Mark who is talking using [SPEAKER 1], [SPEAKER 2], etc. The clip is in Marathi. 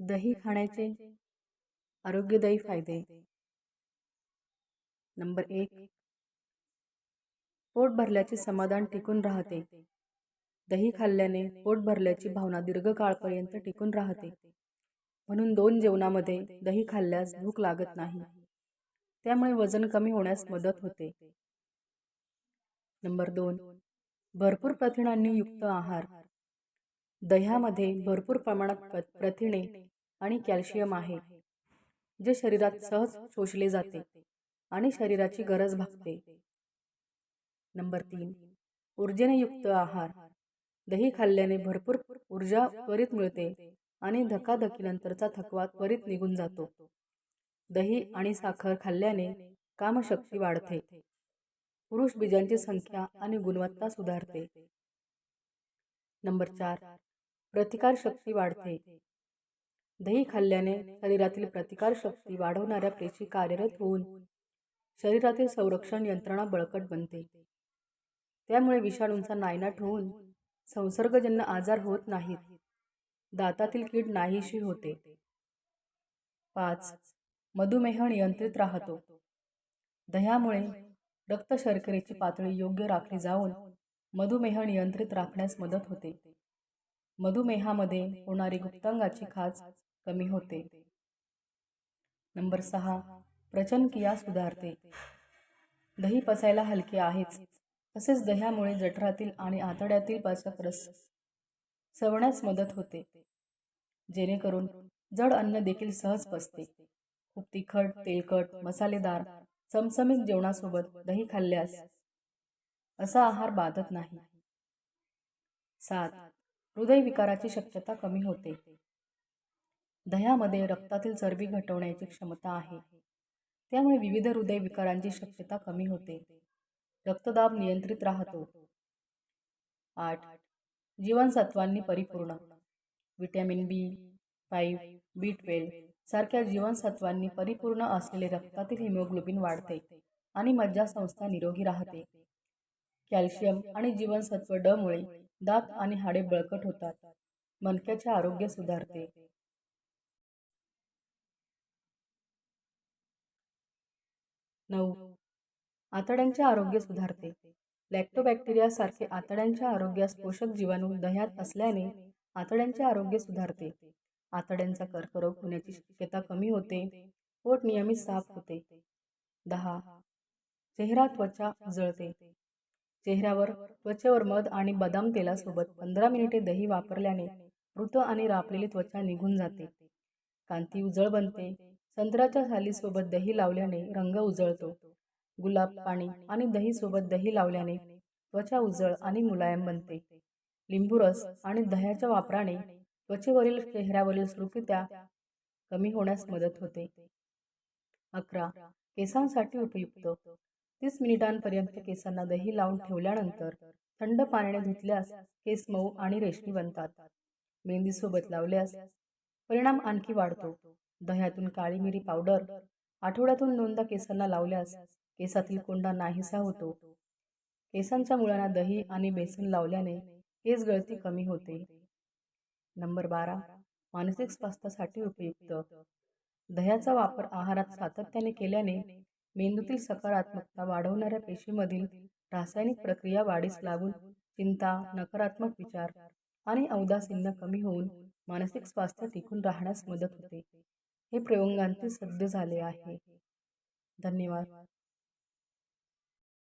[SPEAKER 1] दही खाण्याचे आरोग्यदायी फायदे. नंबर एक पोट भरल्याचे समाधान टिकून राहते. दही खाल्ल्याने पोट भरल्याची भावना दीर्घकाळपर्यंत टिकून राहते. म्हणून दोन जेवणामध्ये दही खाल्ल्यास भूक लागत नाही. त्यामुळे वजन कमी होण्यास मदत होते. नंबर दोन भरपूर प्रथिनांनी युक्त आहार. दह्यामध्ये भरपूर प्रमाणात प्रथिने आणि कॅल्शियम आहे जे शरीरात सहज शोषले जाते आणि शरीराची गरज भागते. नंबर तीन ऊर्जेने युक्त आहार. दही खाल्ल्याने भरपूर ऊर्जा त्वरित मिळते आणि धकाधकीनंतरचा थकवा त्वरित निघून जातो. दही आणि साखर खाल्ल्याने कामशक्ती वाढते. पुरुष बीजांची संख्या आणि गुणवत्ता सुधारते. नंबर चार प्रतिकारशक्ती वाढते. दही खाल्ल्याने शरीरातील प्रतिकारशक्ती वाढवणाऱ्या पेशी कार्यरत होऊन शरीरातील संरक्षण यंत्रणा बळकट बनते. त्यामुळे विषाणूंचा नायनाट होऊन संसर्गजन्य आजार होत नाहीत. दातातील कीड नाहीशी होते. पाच. मधुमेह नियंत्रित राहतो. दह्यामुळे रक्त शर्करेची पातळी योग्य राखली जाऊन मधुमेह नियंत्रित राखण्यास मदत होते. मधुमेहामध्ये होणारी गुप्तांगाची खाज कमी होते. नंबर सहा. प्रचनक्रिया सुधारते. दही पचायला हलके आहेच. तसेच दह्यामुळे जठरातील आणि आतड्यातील पाचक रस सवण्यास मदत होते. जेणेकरून जड अन्न देखील सहज पचते. खूप तिखट तेलकट मसालेदार चमचमीत जेवणासोबत दही खाल्ल्यास असा आहार बाधत नाही. सात. हृदयविकाराची शक्यता कमी होते. दह्यामध्ये रक्तातील चरबी घटवण्याची क्षमता आहे. त्यामुळे विविध हृदयविकारांची शक्यता कमी होते. रक्तदाब नियंत्रित राहतो. आठ. जीवनसत्वांनी परिपूर्ण. Vitamin B five B twelve सारख्या जीवनसत्वांनी परिपूर्ण असलेले रक्तातील हिमोग्लोबिन वाढते आणि मज्जासंस्था निरोगी राहते. कॅल्शियम आणि जीवनसत्व ड मुळे दात आणि हाडे बळकट होतात. मणक्याचे आरोग्य सुधारते. नऊ. आतड्यांचे आरोग्य सुधारते. लॅक्टोबॅक्टेरिया सारखे आतड्यांच्या आरोग्यास पोषक जीवाणू दह्यात असल्याने आतड्यांचे आरोग्य सुधारते. आतड्यांचा कर्करोग होण्याची शक्यता कमी होते. पोट नियमित साफ होते. दहा. चेहरा त्वचा उजळते चेहऱ्यावर त्वचेवर मध आणि बदाम तेलासोबत पंधरा मिनिटे दही वापरल्याने मृत आणि रापलेली त्वचा निघून जाते. कांती उजळ बनते. संत्र्याच्या सालीसोबत दही लावल्याने रंग उजळतो. गुलाब पाणी आणि दही सोबत दही लावल्याने त्वचा उजळ आणि मुलायम बनते. लिंबू रस आणि दह्याच्या वापराने त्वचेवरील चेहऱ्यावरील सुरकुत्या कमी होण्यास मदत होते. अकरा. केसांसाठी उपयुक्त. तीस मिनिटांपर्यंत केसांना दही लावून ठेवल्यानंतर थंड पाण्याने धुतल्यास केस मऊ आणि रेशमी बनतात. मेहंदीसोबत लावल्यास परिणाम आणखी वाढतो. दह्यातून काळी मिरी पावडर आठवड्यातून दोनदा केसांना लावल्यास केसातील कोंडा नाहीसा होतो. केसांच्या मुळांना दही आणि बेसन लावल्याने केस गळती कमी होते. नंबर बारा. मानसिक स्वास्थ्यासाठी उपयुक्त. दह्याचा वापर आहारात सातत्याने केल्याने मेंदूतील सकारात्मकता वाढवणाऱ्या पेशीमधील रासायनिक प्रक्रिया वाढीस लागून चिंता नकारात्मक विचार आणि औदासीन्य कमी होऊन मानसिक स्वास्थ्य टिकून राहण्यास मदत होते. हे प्रयोगांचे सद्य झाले आहे. धन्यवाद.